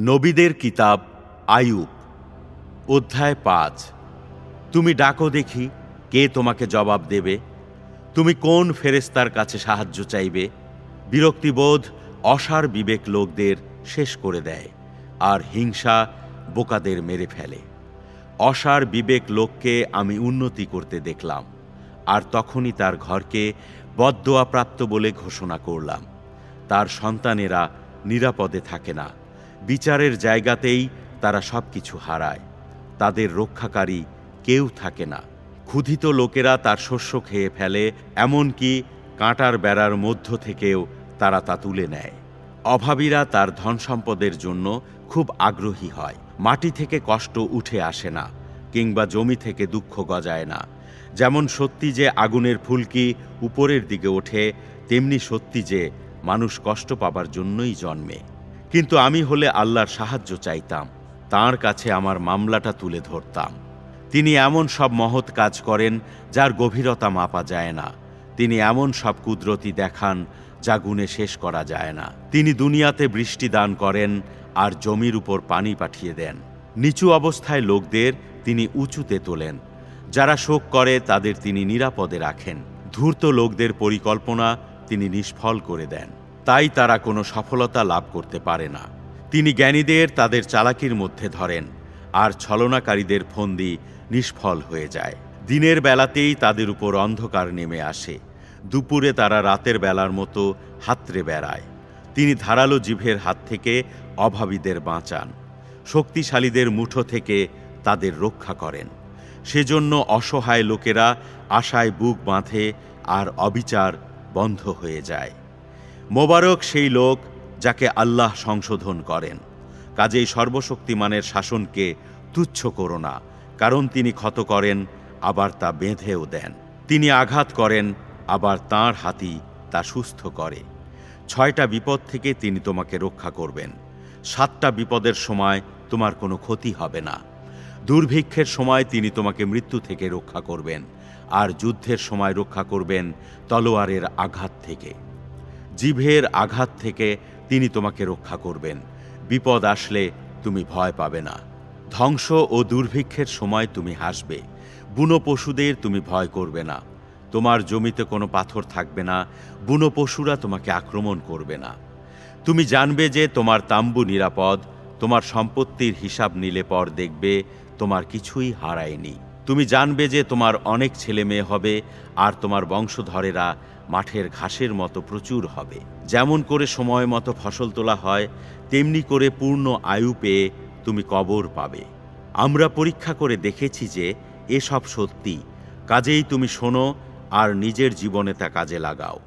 নবীদের কিতাব আয়ুব অধ্যায় পাঁচ। তুমি ডাকো দেখি কে তোমাকে জবাব দেবে। তুমি কোন ফেরেস্তার কাছে সাহায্য চাইবে। বিরক্তিবোধ, অসার বিবেক লোকদের শেষ করে দেয় আর হিংসা বোকাদের মেরে ফেলে। অসার বিবেক লোককে আমি উন্নতি করতে দেখলাম আর তখনই তার ঘরকে বদদোয়াপ্রাপ্ত বলে ঘোষণা করলাম। তার সন্তানেরা নিরাপদে থাকে না। বিচারের জায়গাতেই তারা সব কিছু হারায়। তাদের রক্ষাকারী কেউ থাকে না। ক্ষুধিত লোকেরা তার শস্য খেয়ে ফেলে, এমনকি কাঁটার বেড়ার মধ্য থেকেও তারা তা তুলে নেয়। অভাবীরা তার ধন সম্পদের জন্য খুব আগ্রহী হয়। মাটি থেকে কষ্ট উঠে আসে না, কিংবা জমি থেকে দুঃখ গজায় না। যেমন সত্যি যে আগুনের ফুলকি উপরের দিকে ওঠে, তেমনি সত্যি যে মানুষ কষ্ট পাবার জন্যই জন্মে। কিন্তু আমি হলে আল্লাহর সাহায্য চাইতাম, তার কাছে আমার মামলাটা তুলে ধরতাম। তিনি এমন সব মহৎ কাজ করেন যার গভীরতা মাপা যায় না। তিনি এমন সব কুদরতি দেখান যা গুণে শেষ করা যায় না। তিনি দুনিয়াতে বৃষ্টি দান করেন আর জমির উপর পানি পাঠিয়ে দেন। নিচু অবস্থায় লোকদের তিনি উঁচুতে তোলেন। যারা শোক করে তাদের তিনি নিরাপদে রাখেন। ধূর্ত লোকদের পরিকল্পনা তিনি নিষ্ফল করে দেন। তাই তারা কোনো সফলতা লাভ করতে পারে না। তিনি জ্ঞানীদের তাদের চালাকির মধ্যে ধরেন আর ছলনাকারীদের ফন্দি নিষ্ফল হয়ে যায়। দিনের বেলাতেই তাদের উপর অন্ধকার নেমে আসে। দুপুরে তারা রাতের বেলার মতো হাতরে বেড়ায়। তিনি ধারালো জিভের হাত থেকে অভাবীদের বাঁচান। শক্তিশালীদের মুঠো থেকে তাদের রক্ষা করেন। সেজন্য অসহায় লোকেরা আশায় বুক বাঁধে আর অবিচার বন্ধ হয়ে যায়। মোবারক সেই লোক যাকে আল্লাহ সংশোধন করেন। কাজেই সর্বশক্তিমানের শাসনকে তুচ্ছ করো না, কারণ তিনি ক্ষত করেন, আবার তা বেঁধেও দেন। তিনি আঘাত করেন, আবার তাঁর হাতি তা সুস্থ করে। ছয়টা বিপদ থেকে তিনি তোমাকে রক্ষা করবেন। সাতটা বিপদের সময় তোমার কোনো ক্ষতি হবে না। দুর্ভিক্ষের সময় তিনি তোমাকে মৃত্যু থেকে রক্ষা করবেন, আর যুদ্ধের সময় রক্ষা করবেন তলোয়ারের আঘাত থেকে। জিভের আঘাত থেকে তিনি তোমাকে রক্ষা করবেন। বিপদ আসলে তুমি ভয় পাবে না। ধ্বংস ও দুর্ভিক্ষের সময় তুমি হাসবে। বুনো পশুদের তুমি ভয় করবে না। তোমার জমিতে কোনো পাথর থাকবে না। বুনো পশুরা তোমাকে আক্রমণ করবে না। তুমি জানবে যে তোমার তাম্বু নিরাপদ, তোমার সম্পত্তির হিসাব নিলে পর দেখবে তোমার কিছুই হারায়নি। তুমি জানবে যে তোমার অনেক ছেলে মেয়ে হবে আর তোমার বংশধরেরা মাঠের ঘাসের মতো প্রচুর হবে। যেমন করে সময় মতো ফসল তোলা হয়, তেমনি করে পূর্ণ আয়ু পেয়ে তুমি কবর পাবে। আমরা পরীক্ষা করে দেখেছি যে এসব সত্যি। কাজেই তুমি শোনো আর নিজের জীবনে তা কাজে লাগাও।